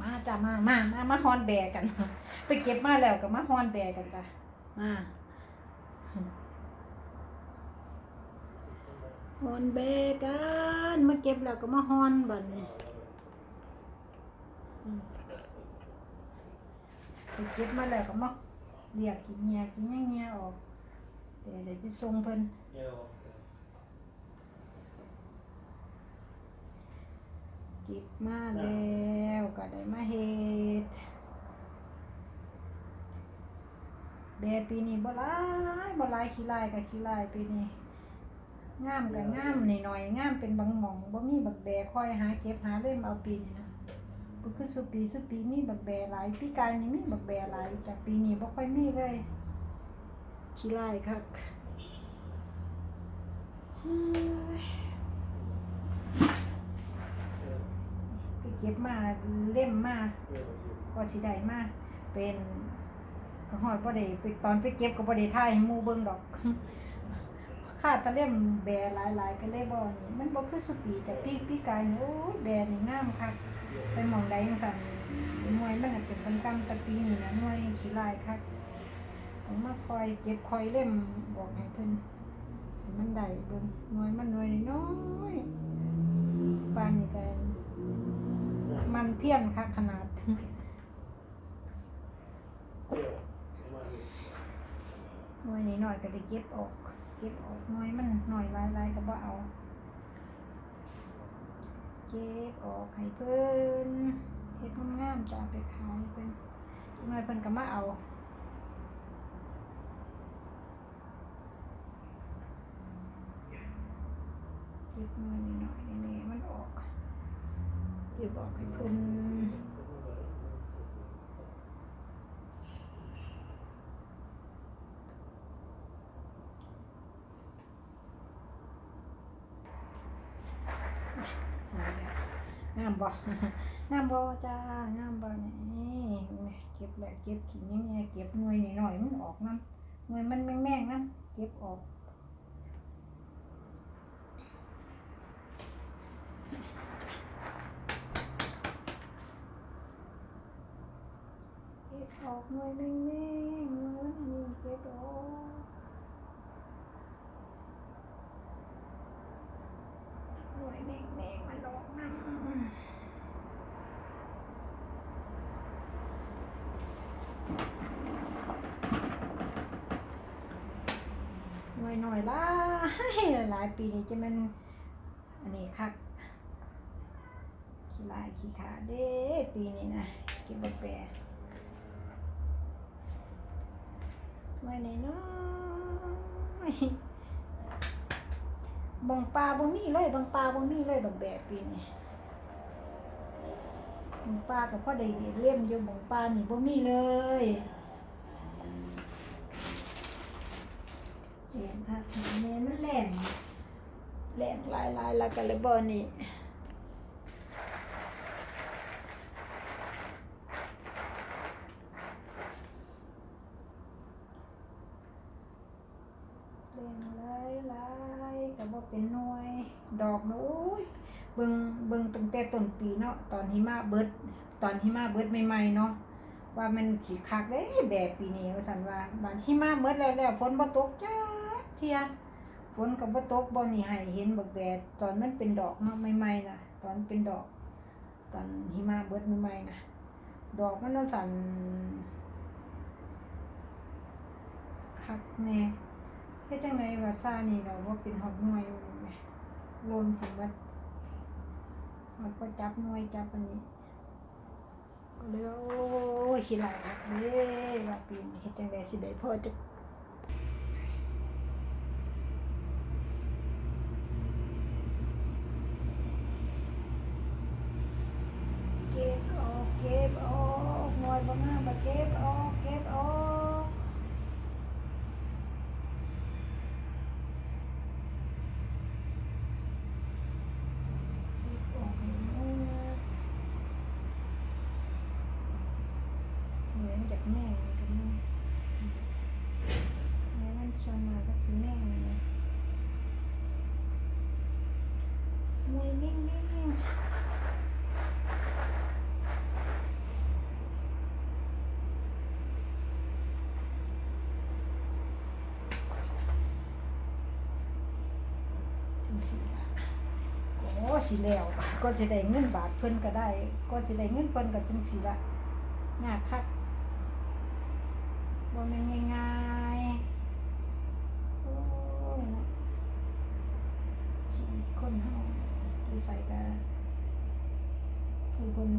มาจ้ะมามามามาฮอนแบกัน ไปเก็บมาแล้วก็มาฮอนแบกันจ้ะมาฮอนแบกันมาเก็บแล้วก็มาฮอนบัดนี้ไปเก็บมาแล้วก็มาเรียกกินเงียกินยังเงียออกเดี๋ยวเดี๋ยวไปส่งเพิ่นเก็บมาแล้วก็ได้มาเฮ็ด แบปีนี้บ่หลายบ่หลายขี้ลายกับขี้ลายปีนี้งามกับงามหน่อยๆงามเป็นบางหม่องบ่มีบักแบคอยหาเก็บหาเล่มเอาปีนี้นะบ่คือสุปีสุปีมีบักแบหลายปีกายนี่มีบักแบหลายแต่ปีนี้บ่ค่อยมีเลยขี้ลายคักเฮ้ยไปเก็บมาเล่มมาก็สิได้มาเป็น ก็ฮอดบ่ได้ไปตอนไปเก็บก็บ่ได้ถ่ายให้หมู่เบิ่งดอกค่าตะเล่มแบหลายๆก็เลยบ่นี่มันบ่คือสุปีแต่ปีปีกายนี่โอ้ยแบนี่งามคักไปหม่องใดจังซั่นหน่วยมันน่ะเป็นกำๆแต่ปีนี้นะหน่วยขี้ลายคักต้องมาคอยเก็บคอยเล่มบอกให้เพิ่นมันได้เบิ่งหน่วยมันหน่วยน้อยปานนี้ก็มันเพี้ยนค่ะขนาด ห นี้หน่อยก็ได้เก็บออก เก็บออกน่วยมันหน่อยลายลายๆก็บ่เอา เก็บออกให้เพิ่นเฮ็ดงามๆจะเอาไปขายเพิ่นหน่วยเพิ่นก็มาเอาเก็บหน่วยนี้หน่อยนี่มันออกเก็บออกให้เพิ่นงามบ่งามบ่จ้างามบ่นี่เก็บแหละเก็บขิงยังไงเก็บหน่วยหน่อยๆมันออกน้ำหน่วยมันแม่งๆน้ำเก็บออกเก็บออกหน่วยแม่งแม่งหน่วยมันมีเก็บออกหน่วยแม่งแม่งมันออกน้ำห น่วยหน่อยหลายหลายปีนี้จะมันอันนี้คักขี้ลายขี้ขาเด้ปีนี้นะก็บบแปรไว้ในน้อยบังปลาบ่มีเลยบังปลาบ่มีเลยบังแบบปีนี่บังปลากับพ่อได้เรียนเล่มอยู่บังปลานี่บ่มีเลย แหลมค่ะแม่มันแหลมแหลมลายๆแล้วก็เลยบ่นี่แหลมหลายก็บ่เป็นหน่วย ดอกนะโอ้ยเบิงเบิงตั้งแต่ต้นปีเนาะตอนหิมะเบิด ตอนหิมะเบิดใหม่ๆเนาะว่ามันสิคักเด้แบบปีนี้ว่าซั่นว่าบานหิมะเบิดแล้วแล้วฝนบ่ตกจ้า เที่ยฝนก็บ่ตกบ่นี่ให้เห็นบักแดดตอนมันเป็นดอกเนาะใหม่ๆน่ะ ตอนเป็นดอก ตอนหิมะเบิดใหม่ๆน่ะ ดอกมันว่าซั่นคักแน่เฮ็ดจังไดว่าซ่านี่เราบ่เป็นฮอดหน่วยแหมลนถึงเบิดมันก็จับหน่วยจับอันนี้ก็เลยว่าโอ้ยขี้หลายครับเด้ว่าปีนเฮ็ดจังไดสิได้พอจะเก็บออก เก็บออกหน่วยบางามบ่เก็บออก เก็บออกเก็บออกให้หมด เหมือนจากแม่เลยกับแม่แม่มันชวนมาก็สิแม่เลยมวยนิ่งนิ่ง สิแล้วก็จะได้เงินบาทเพิ่นก็ได้ ก็จะได้เงินเพิ่นก็จังสีละยากคักบ่แม่นง่ายๆโอ้ยนะชีวิตคนเฮาอยู่ไสก็ผู้คน